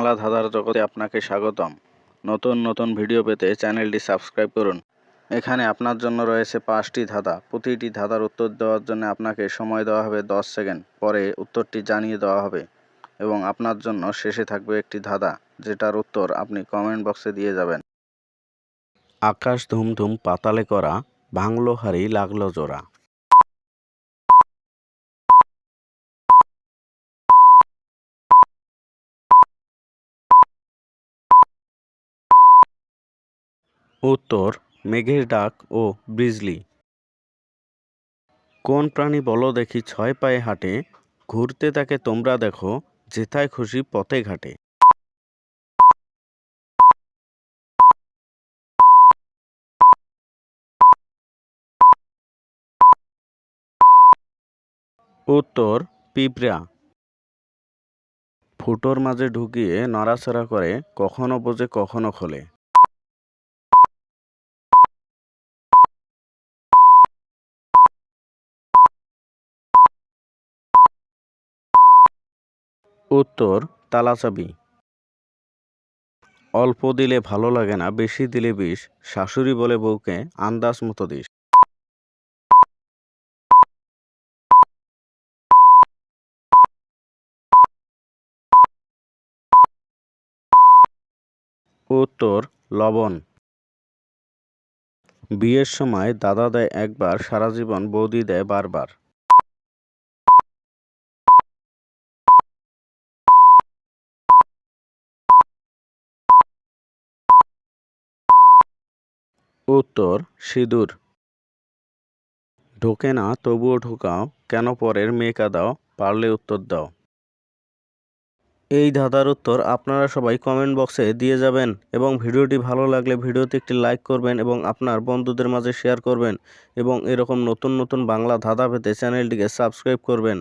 বাংলা ধাঁধার জগতে আপনাকে স্বাগতম। নতুন নতুন ভিডিও পেতে চ্যানেলটি সাবস্ক্রাইব করুন। এখানে আপনার জন্য রয়েছে পাঁচটি ধাঁধা। প্রতিটি ধাঁধার উত্তর দেওয়ার জন্য আপনাকে সময় দেওয়া হবে দশ সেকেন্ড। পরে উত্তরটি জানিয়ে দেওয়া হবে এবং আপনার জন্য শেষে থাকবে একটি ধাঁধা, যেটার উত্তর আপনি কমেন্ট বক্সে দিয়ে যাবেন। আকাশ ধুমধুম পাতালে করা ভাঙলো হাড়ি লাগল জোড়া। উত্তর, মেঘের ডাক ও ব্রিজলি। কোন প্রাণী বলো দেখি ছয় পায়ে হাঁটে, ঘুরতে তাকে তোমরা দেখো, যেথায় খুশি পথে ঘাটে। উত্তর, পিঁপড়া। ফুটোর মাঝে ঢুকিয়ে নড়াচড়া করে কখনো বোঝে কখনো খোলে। উত্তর, তালাচাবি। অল্প দিলে ভালো লাগে না, বেশি দিলে বিষ, শাশুড়ি বলে বউকে আন্দাজ মতো দিস। উত্তর, লবণ। বিয়ের সময় দাদা দেয় একবার, সারা জীবন বৌদি দেয় বারবার। উত্তর, সিঁদুর। ঢোকে না, তবুও ঢোকাও, কেন পরের মেয়ে দাও, পারলে উত্তর দাও। এই ধাঁধার উত্তর আপনারা সবাই কমেন্ট বক্সে দিয়ে যাবেন এবং ভিডিওটি ভালো লাগলে ভিডিওতে একটি লাইক করবেন এবং আপনার বন্ধুদের মাঝে শেয়ার করবেন এবং এরকম নতুন নতুন বাংলা ধাঁধা পেতে চ্যানেলটিকে সাবস্ক্রাইব করবেন।